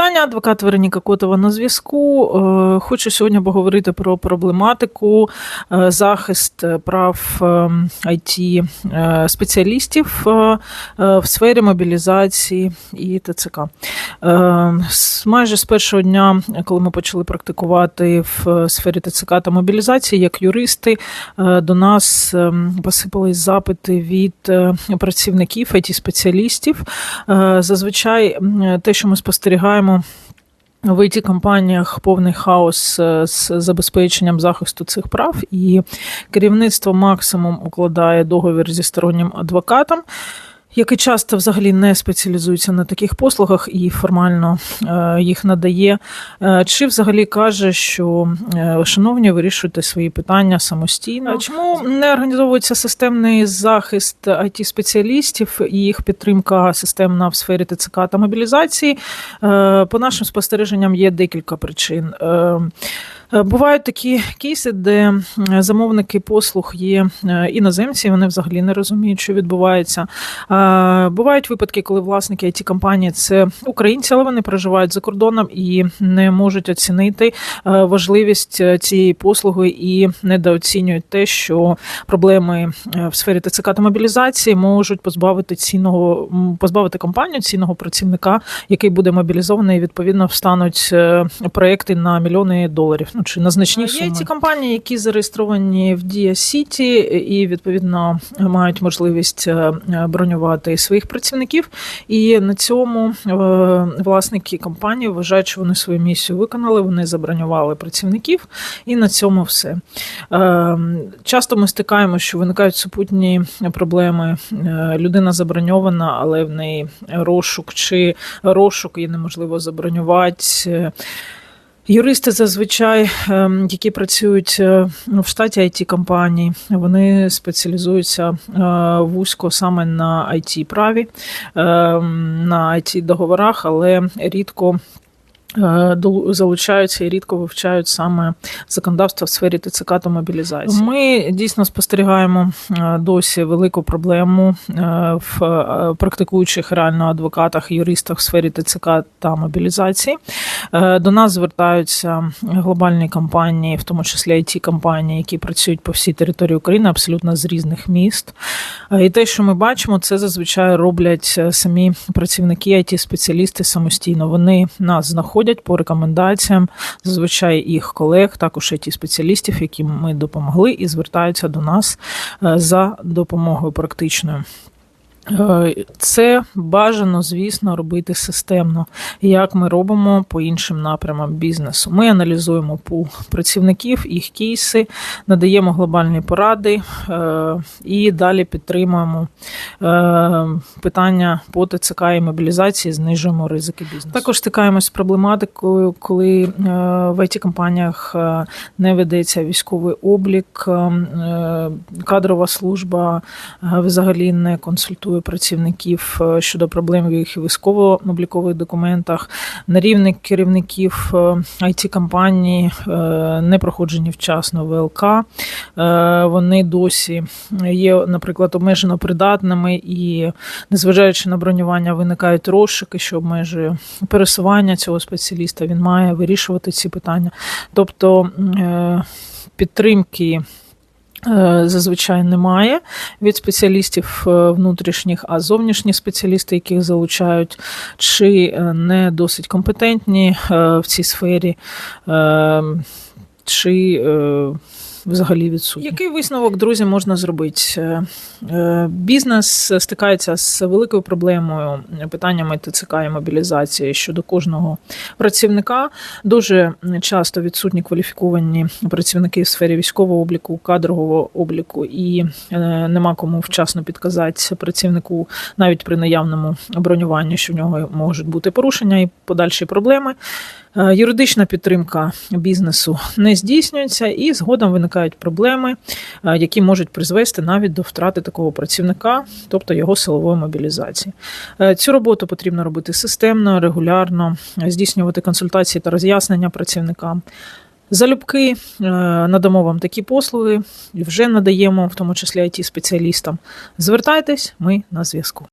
Вітання, адвокат Вероніка Котова на зв'язку. Е, Хочу сьогодні поговорити про проблематику е, захист прав it спеціалістів е, е, в сфері мобілізації і ТЦК. Е, Майже з першого дня, коли ми почали практикувати в сфері ТЦК та мобілізації, як юристи, е, до нас посипались запити від е, працівників it спеціалістів Е, Зазвичай те, що ми спостерігаємо. В it компаніях повний хаос е, з забезпеченням захисту цих прав, і керівництво максимум укладає договір зі стороннім адвокатом, який часто взагалі не спеціалізується на таких послугах і формально е, їх надає. Е, Чи взагалі каже, що е, шановні, вирішуйте свої питання самостійно? Чому не організовується системний захист it спеціалістів і їх підтримка системна в сфері ТЦК та мобілізації? По нашим спостереженням є декілька причин. Е, Бувають такі кейси, де замовники послуг є е, іноземці, вони взагалі не розуміють, що відбувається. Бувають випадки, коли власники it компанії це українці, але вони проживають за кордоном і не можуть оцінити е, важливість цієї послуги і недооцінюють те, що проблеми в сфері ТЦК та мобілізації можуть позбавити цінного позбавити компанію цінного працівника, який буде мобілізований. і, Відповідно, встануть проекти на мільйони доларів. Ну чи на значні суми. Є ці компанії, які зареєстровані в Дія Сіті і відповідно мають можливість е, бронювати своїх працівників. І на цьому е, власники компанії вважають, що вони свою місію виконали. Вони забронювали працівників, і на цьому все. Е, Часто ми стикаємося, що виникають супутні проблеми. Е, Людина заброньована, але в неї розшук чи розшук її неможливо забронювати. Юристи зазвичай, ем, які працюють е, ну, в штаті it компаній, вони спеціалізуються е, вузько саме на it праві, ем, на it договорах, але рідко. е, Залучаються і рідко вивчають саме законодавство в сфері ТЦК та мобілізації. Ми дійсно спостерігаємо досі велику проблему в практикуючих реально адвокатах, юристах в сфері ТЦК та мобілізації. Е, До нас звертаються глобальні компанії, в тому числі it компанії, які працюють по всій території України, абсолютно з різних міст. Е, І те, що ми бачимо, це зазвичай роблять е, самі працівники, it спеціалісти самостійно. Вони нас знаходять по рекомендаціям, зазвичай їх колег, також it спеціалістів, яким ми допомогли, і звертаються до нас за допомогою практичною. Це бажано, звісно, робити системно, як ми робимо по іншим напрямам бізнесу. Ми аналізуємо пул працівників, їх кейси, надаємо глобальні поради е, і далі підтримуємо е, питання по ТЦК і мобілізації, знижуємо ризики бізнесу. Також стикаємось з проблематикою, коли е, в it компаніях не ведеться військовий облік, е, кадрова служба взагалі не консультує працівників е, щодо проблем в їх військово-облікових документах. На рівні керівників it компаній не проходжені вчасно ВЛК. Е, Вони досі є, наприклад, обмежено придатними і, незважаючи на бронювання, виникають розшуки, що обмежує пересування цього спеціаліста. Він має вирішувати ці питання. Тобто е, підтримки. Е, Зазвичай немає від спеціалістів е, внутрішніх, а зовнішні спеціалісти, яких залучають, чи е, не досить компетентні в цій сфері, е, чи взагалі відсутні. Який висновок, друзі, можна зробити? Е, е, Бізнес стикається з великою проблемою питаннями ТЦК і мобілізації щодо кожного працівника. Дуже часто відсутні кваліфіковані працівники в сфері військового обліку, кадрового обліку, і е, нема кому вчасно підказати працівнику навіть при наявному бронюванні, що в нього можуть бути порушення і подальші проблеми. Е, Юридична підтримка бізнесу не здійснюється, і згодом виникають проблеми, е, які можуть призвести навіть до втрати такого працівника, тобто його силової мобілізації. Е, Цю роботу потрібно робити системно, регулярно, е, здійснювати консультації та роз'яснення працівникам. Залюбки надамо вам такі послуги вже надаємо, в тому числі it спеціалістам. Звертайтесь, ми на зв'язку.